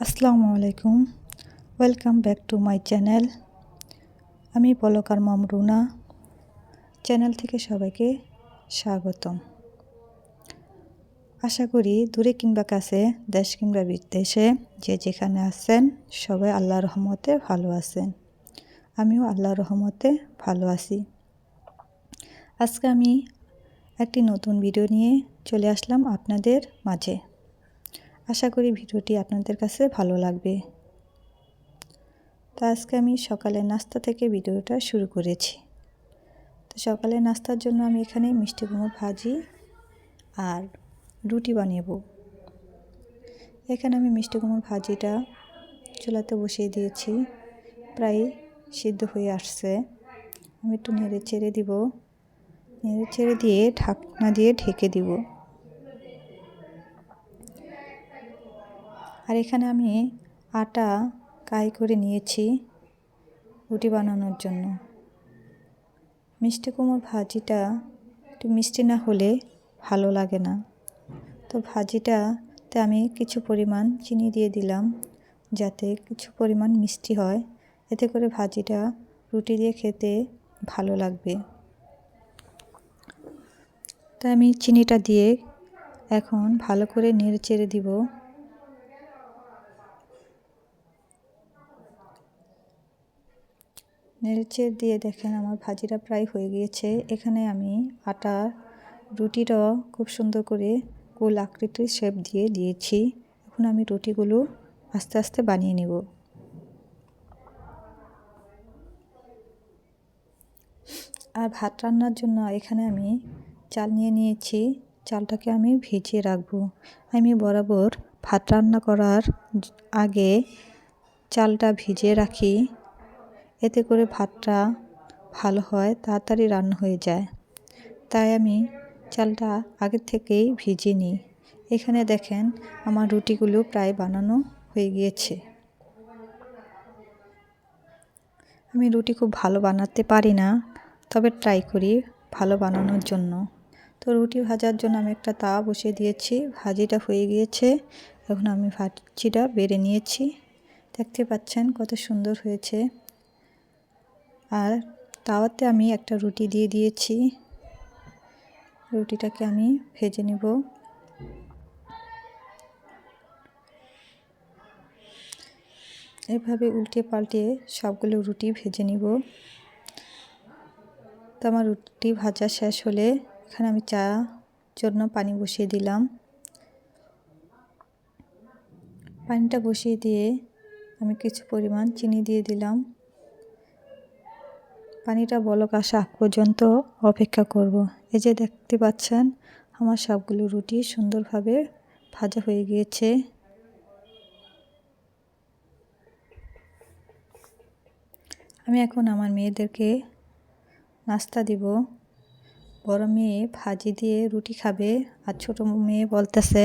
আসসালামু আলাইকুম। Welcome back to my channel আমি পলকার মম রুনা। চ্যানেল থেকে সবাইকে স্বাগতম। আশা করি দূরে কিংবা কাছে, দেশ কিংবা বিদেশে, যে যেখানে আছেন, সবাই আল্লাহ রহমতে ভালো আছেন। আমিও আল্লাহ রহমতে ভালো আছি। আজকে আমি একটি নতুন ভিডিও নিয়ে চলে আসলাম আপনাদের মাঝে। আশা করি ভিডিওটি আপনাদের কাছে ভালো লাগবে। তো আজকে আমি সকালে নাস্তা থেকে ভিডিওটা শুরু করেছি। তো সকালে নাস্তার জন্য আমি এখানে মিষ্টি কুমড়ো ভাজি আর রুটি বানিয়েব। এখানে আমি মিষ্টি কুমড়ো ভাজিটা চুলাতে বসিয়ে দিয়েছি। প্রায় সিদ্ধ হয়ে আসছে। আমি একটু নেড়ে চেড়ে দিব। নেড়ে চেড়ে দিয়ে ঢাকনা দিয়ে ঢেকে দিব আর এখানে আমি আটা কাই করে নিয়েছি রুটি বানানোর জন্য। মিষ্টি কুমড়োর ভাজিটা একটু মিষ্টি না হলে ভালো লাগে না। তো ভাজিটাতে আমি কিছু পরিমাণ চিনি দিয়ে দিলাম যাতে কিছু পরিমাণ মিষ্টি হয়। এতে করে ভাজিটা রুটি দিয়ে খেতে ভালো লাগবে। তাই আমি চিনিটা দিয়ে এখন ভালো করে নেড়ে চেড়ে দিব। নেড়েচে দিয়ে দেখেন আমার ভাজিটা প্রায় হয়ে গিয়েছে। এখানে আমি আটা রুটিটাও খুব সুন্দর করে গোল আকৃতির শেপ দিয়ে দিয়েছি। এখন আমি রুটিগুলো আস্তে আস্তে বানিয়ে নেব। আর ভাত রান্নার জন্য এখানে আমি চাল নিয়ে নিয়েছি। চালটাকে আমি ভিজিয়ে রাখব। আমি বরাবর ভাত রান্না করার আগে চালটা ভিজিয়ে রাখি। এতে করে ভাতটা ভালো হয়, তাড়াতাড়ি রান্না হয়ে যায়। তাই আমি চালটা আগের থেকেই ভিজিয়ে নিই। এখানে দেখেন আমার রুটিগুলো প্রায় বানানো হয়ে গিয়েছে। আমি রুটি খুব ভালো বানাতে পারি না, তবে ট্রাই করি ভালো বানানোর জন্য। তো রুটি ভাজার জন্য আমি একটা তাওয়া বসিয়ে দিয়েছি, ভাজিটা হয়ে গিয়েছে। এখন আমি ভাজিটা বেড়ে নিয়েছি। দেখতে পাচ্ছেন কত সুন্দর হয়েছে। আর তাওয়াতে আমি একটা রুটি দিয়ে দিয়েছি। রুটিটাকে আমি ভেজে নিব। এভাবে উল্টে পাল্টে সবগুলো রুটি ভেজে নিব। তো আমার রুটি ভাজা শেষ হলে এখানে আমি চা জন্য পানি বসিয়ে দিলাম। পানিটা বসিয়ে দিয়ে আমি কিছু পরিমাণ চিনি দিয়ে দিলাম। পানিটা বলক আসা পর্যন্ত অপেক্ষা করব। এই যে দেখতে পাচ্ছেন, আমার সবগুলো রুটি সুন্দরভাবে ভাজা হয়ে গিয়েছে। আমি এখন আমার মেয়েদেরকে নাস্তা দিব। বড় মেয়ে ভাজি দিয়ে রুটি খাবে আর ছোটো মেয়ে বলতেছে,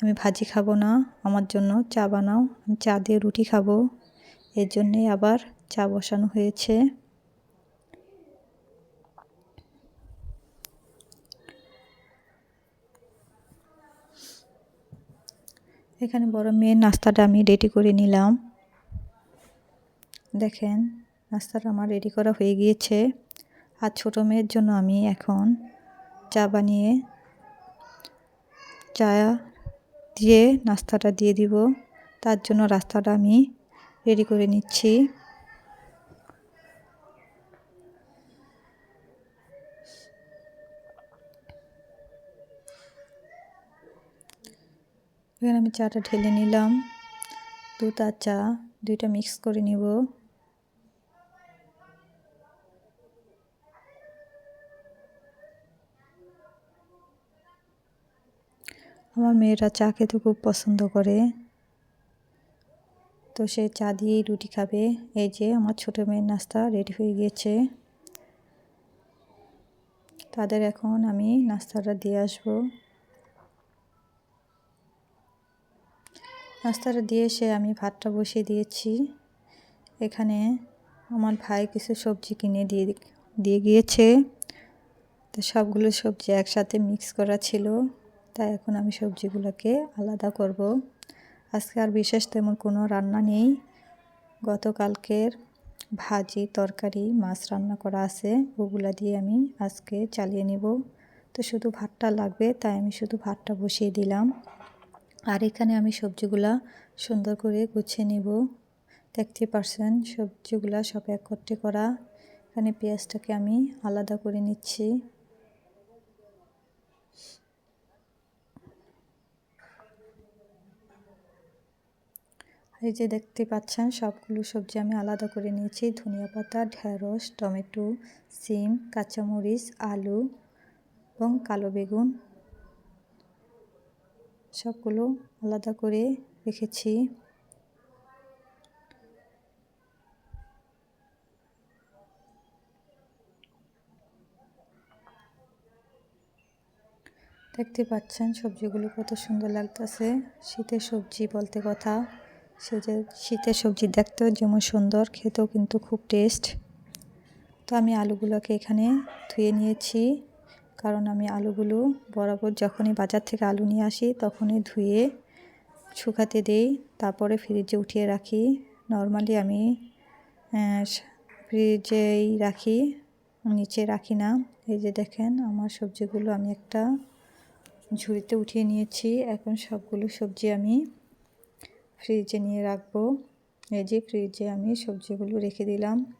আমি ভাজি খাব না, আমার জন্য চা বানাও, আমি চা দিয়ে রুটি খাব। এর জন্যে আবার চা বসানো হয়েছে। এখানে বড় মেয়ের নাস্তাটা আমি রেডি করে নিলাম। দেখেন, নাস্তাটা আমার রেডি করা হয়ে গিয়েছে। আর ছোটো মেয়ের জন্য আমি এখন চা বানিয়ে, চা দিয়ে নাস্তাটা দিয়ে দিব। তার জন্য রাস্তাটা আমি রেডি করে নিচ্ছি। এখানে আমি চাটা ঢেলে নিলাম। দুধ আর চা, দুইটা মিক্স করে নিব। আমার মেয়েরা চা খেতে খুব পছন্দ করে। তো সে চা দিয়েই রুটি খাবে। এই যে আমার ছোটো মেয়ের নাস্তা রেডি হয়ে গিয়েছে। তাদের এখন আমি নাস্তাটা দিয়ে আসব। নাস্তাটা দিয়ে এসে আমি ভাতটা বসিয়ে দিয়েছি। এখানে আমার ভাই কিছু সবজি কিনে দিয়ে দিয়ে গিয়েছে। তো সবগুলো সবজি একসাথে মিক্স করা ছিল। তাই এখন আমি সবজিগুলোকে আলাদা করব। আজকে আর বিশেষ তেমন কোনো রান্না নেই। গতকালকের ভাজি, তরকারি, মাছ রান্না করা আছে। ওগুলা দিয়ে আমি আজকে চালিয়ে নিব। তো শুধু ভাতটা লাগবে, তাই আমি শুধু ভাতটা বসিয়ে দিলাম। আর এখানে আমি সবজিগুলা সুন্দর করে গুছিয়ে নিব। দেখতে পারছেন, সবজিগুলা সব এক করতে করা। এখানে পেঁয়াজটাকে আমি আলাদা করে নিচ্ছি। এই যে দেখতে পাচ্ছেন, সবগুলো সবজি আমি আলাদা করে নিয়েছি। ধনিয়া পাতা, ঢেঁড়স, টমেটো, সিম, কাঁচামরিচ, আলু এবং কালো বেগুন। সবগুলো আলাদা করে রেখেছি। দেখতে পাচ্ছেন সবজিগুলো কত সুন্দর লাগতেছে। শীতের সবজি বলতে কথা সে যে শীতের সবজি দেখতেও যেমন সুন্দর, খেতেও কিন্তু খুব টেস্ট তো আমি আলুগুলোকে এখানে ধুয়ে নিয়েছি। কারণ আমি আলুগুলো বরাবর যখনই বাজার থেকে আলু নিয়ে আসি, তখনই ধুয়ে শুকাতে দিই। তারপরে ফ্রিজে উঠিয়ে রাখি। নর্মালি আমি ফ্রিজেই রাখি, নিচে রাখি না। এই যে দেখেন, আমার সবজিগুলো আমি একটা ঝুড়িতে উঠিয়ে নিয়েছি। এখন সবগুলো সবজি আমি ফ্রিজে নিয়ে রাখব। এই যে ফ্রিজে আমি সবজিগুলো রেখে দিলাম।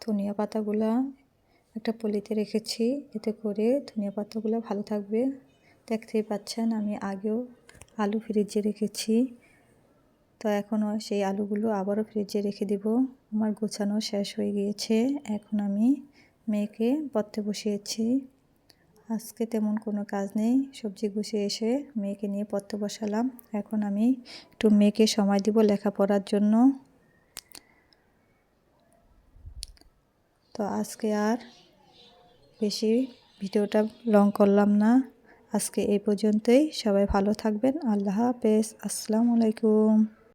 ধনিয়া পাতাগুলো একটা পলিতে রেখেছি, এতে করে ধনিয়া পাতাগুলো ভালো থাকবে। দেখতেই পাচ্ছেন, আমি আগেও আলু ফ্রিজে রেখেছি। তো এখনও সেই আলুগুলো আবারও ফ্রিজে রেখে দিব। আমার গোছানো শেষ হয়ে গিয়েছে। এখন আমি মেয়েকে পড়তে বসিয়েছি। আজকে তেমন কোনো কাজ নেই, সবজি গুছিয়ে এসে মেয়েকে নিয়ে পড়তে বসালাম। এখন আমি একটু মেয়েকে সময় দিব লেখাপড়ার জন্য। তো আজকে আর বেশি ভিডিওটা লং করলাম না। আজকে এই পর্যন্তই। সবাই ভালো থাকবেন। আল্লাহ হাফেজ। আসসালামু আলাইকুম।